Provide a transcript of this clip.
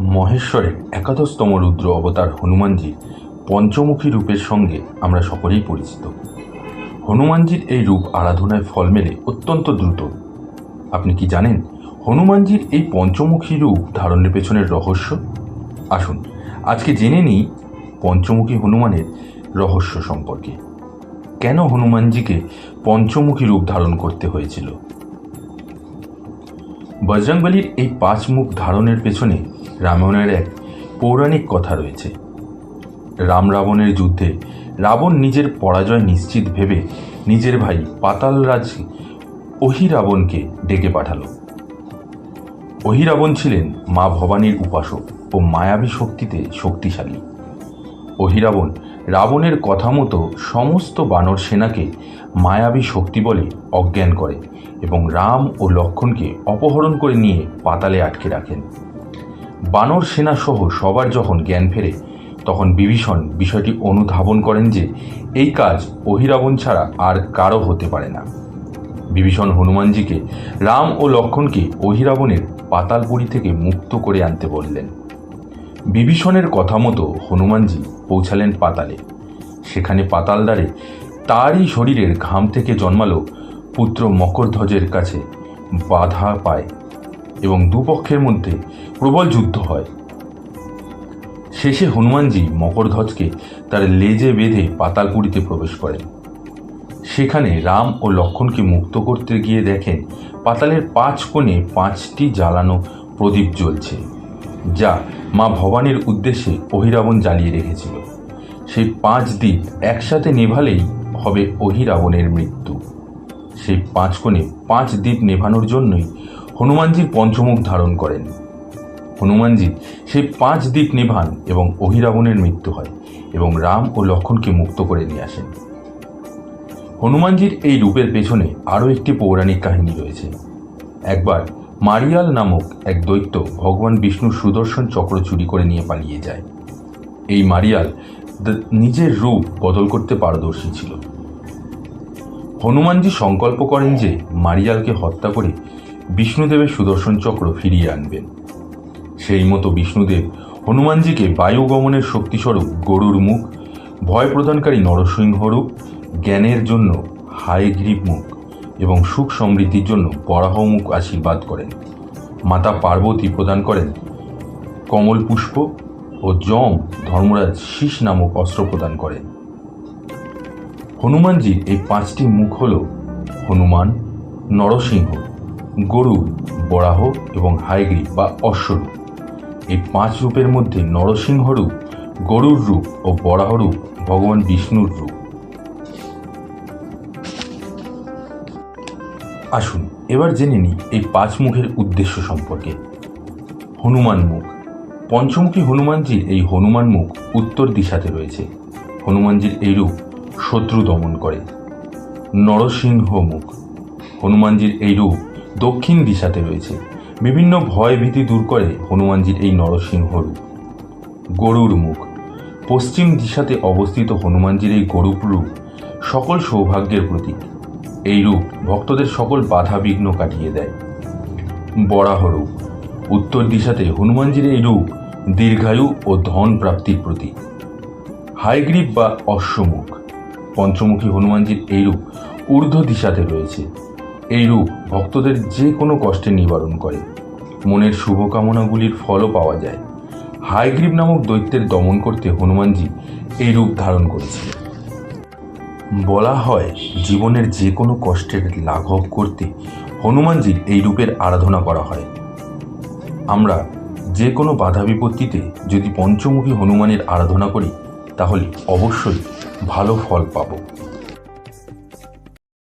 মহেশ্বরের একাদশতম রুদ্র অবতার হনুমানজির পঞ্চমুখী রূপের সঙ্গে আমরা সকলেই পরিচিত। হনুমানজির এই রূপ আরাধনায় ফল মেলে অত্যন্ত দ্রুত। আপনি কি জানেন হনুমানজির এই পঞ্চমুখী রূপ ধারণের পেছনের রহস্য? আসুন, আজকে জেনে নিই পঞ্চমুখী হনুমানের রহস্য সম্পর্কে। কেন হনুমানজিকে পঞ্চমুখী রূপ ধারণ করতে হয়েছিল? বজরংবলির এই পাঁচ মুখ ধারণের পেছনে রামায়ণের এক পৌরাণিক কথা রয়েছে। রাম রাবণের যুদ্ধে রাবণ নিজের পরাজয় নিশ্চিত ভেবে নিজের ভাই পাতালরাজ অহিরাবণকে ডেকে পাঠালো। অহিরাবণ ছিলেন মা ভবানীর উপাসক ও মায়াবী শক্তিতে শক্তিশালী। অহিরাবণ রাবণের কথা মতো সমস্ত বানর সেনাকে মায়াবী শক্তি বলে অজ্ঞান করে এবং রাম ও লক্ষণকে অপহরণ করে নিয়ে পাতালে আটকে রাখেন। বানর সেনা সহ সবার যখন জ্ঞান ফেরে, তখন বিভীষণ বিষয়টি অনুধাবন করেন যে এই কাজ অহিরাবণ ছাড়া আর কারও হতে পারে না। বিভীষণ হনুমানজিকে রাম ও লক্ষণকে অহিরাবণের পাতালপুরী থেকে মুক্ত করে আনতে বললেন। বিভীষণের কথা মতো হনুমানজি পৌঁছালেন পাতালে। সেখানে পাতালদারে তারই শরীরের ঘাম থেকে জন্মালো পুত্র মকরধ্বজের কাছে বাধা পায় এবং দুপক্ষের মধ্যে প্রবল যুদ্ধ হয়। শেষে হনুমানজি মকরধ্বজকে তার লেজে বেঁধে পাতালপুরীতে প্রবেশ করেন। সেখানে রাম ও লক্ষণকে মুক্ত করতে গিয়ে দেখেন পাতালের পাঁচ কোণে পাঁচটি জ্বালানো প্রদীপ জ্বলছে, যা মা ভবানীর উদ্দেশ্যে অহিরাবণ জ্বালিয়ে রেখেছিল। সেই পাঁচ দ্বীপ একসাথে নেভালেই হবে অহিরাবণের মৃত্যু। সেই পাঁচ কোণে পাঁচ দ্বীপ নেভানোর জন্যই হনুমানজির পঞ্চমুখ ধারণ করেন। হনুমানজি সেই পাঁচ দিক নিভান এবং অহিরাবণের মৃত্যু হয় এবং রাম ও লক্ষণকে মুক্ত করে নিয়ে আসেন। হনুমানজির এই রূপের পেছনে আরও একটি পৌরাণিক কাহিনী রয়েছে। একবার মারিয়াল নামক এক দৈত্য ভগবান বিষ্ণুর সুদর্শন চক্র চুরি করে নিয়ে পালিয়ে যায়। এই মারিয়াল নিজের রূপ বদল করতে পারদর্শী ছিল। হনুমানজি সংকল্প করেন যে মারিয়ালকে হত্যা করে বিষ্ণুদেবের সুদর্শন চক্র ফিরিয়ে আনবেন। সেই মতো বিষ্ণুদেব হনুমানজিকে বায়ু গমনের শক্তিস্বরূপ গরুর মুখ, ভয় প্রদানকারী নরসিংহ রূপ, জ্ঞানের জন্য হায়গ্রীব মুখ এবং সুখ সমৃদ্ধির জন্য বরাহ মুখ আশীর্বাদ করেন। মাতা পার্বতী প্রদান করেন কমল পুষ্প ও যম ধর্মরাজ শীষ নামক অস্ত্র প্রদান করেন। হনুমানজির এই পাঁচটি মুখ হল হনুমান, নরসিংহ গরুর বরাহ এবং হাইগ্রীব বা অশ্বরূপ। এই পাঁচ রূপের মধ্যে নরসিংহ রূপ, গরুর রূপ ও বরাহ রূপ ভগবান বিষ্ণুর রূপ। আসুন, এবার জেনে নিই এই পাঁচ মুখের উদ্দেশ্য সম্পর্কে। হনুমান মুখ। পঞ্চমুখী হনুমানজির এই হনুমান মুখ উত্তর দিশাতে রয়েছে। হনুমানজির এই রূপ শত্রু দমন করে। নরসিংহ মুখ। হনুমানজির এই রূপ দক্ষিণ দিশাতে রয়েছে। বিভিন্ন ভয় ভীতি দূর করে হনুমানজির এই নরসিংহ রূপ। গরুর মুখ। পশ্চিম দিশাতে অবস্থিত হনুমানজির এই গরুপ রূপ সকল সৌভাগ্যের প্রতীক। এই রূপ ভক্তদের সকল বাধা বিঘ্ন কাটিয়ে দেয়। বরাহ রূপ। উত্তর দিশাতে হনুমানজির এই রূপ দীর্ঘায়ু ও ধন প্রাপ্তির প্রতীক। হাইগ্রীব বা অশ্বমুখ। পঞ্চমুখী হনুমানজির এই রূপ ঊর্ধ্ব দিশাতে রয়েছে। এই রূপ ভক্তদের যে কোনো কষ্টে নিবারণ করে। মনের শুভকামনাগুলির ফলও পাওয়া যায়। হাইগ্রীব নামক দৈত্যের দমন করতে হনুমানজি এই রূপ ধারণ করেছিলেন। বলা হয়, জীবনের যে কোনো কষ্টের লাঘব করতে হনুমানজির এই রূপের আরাধনা করা হয়। আমরা যে কোনো বাধা বিপত্তিতে যদি পঞ্চমুখী হনুমানের আরাধনা করি, তাহলে অবশ্যই ভালো ফল পাবো।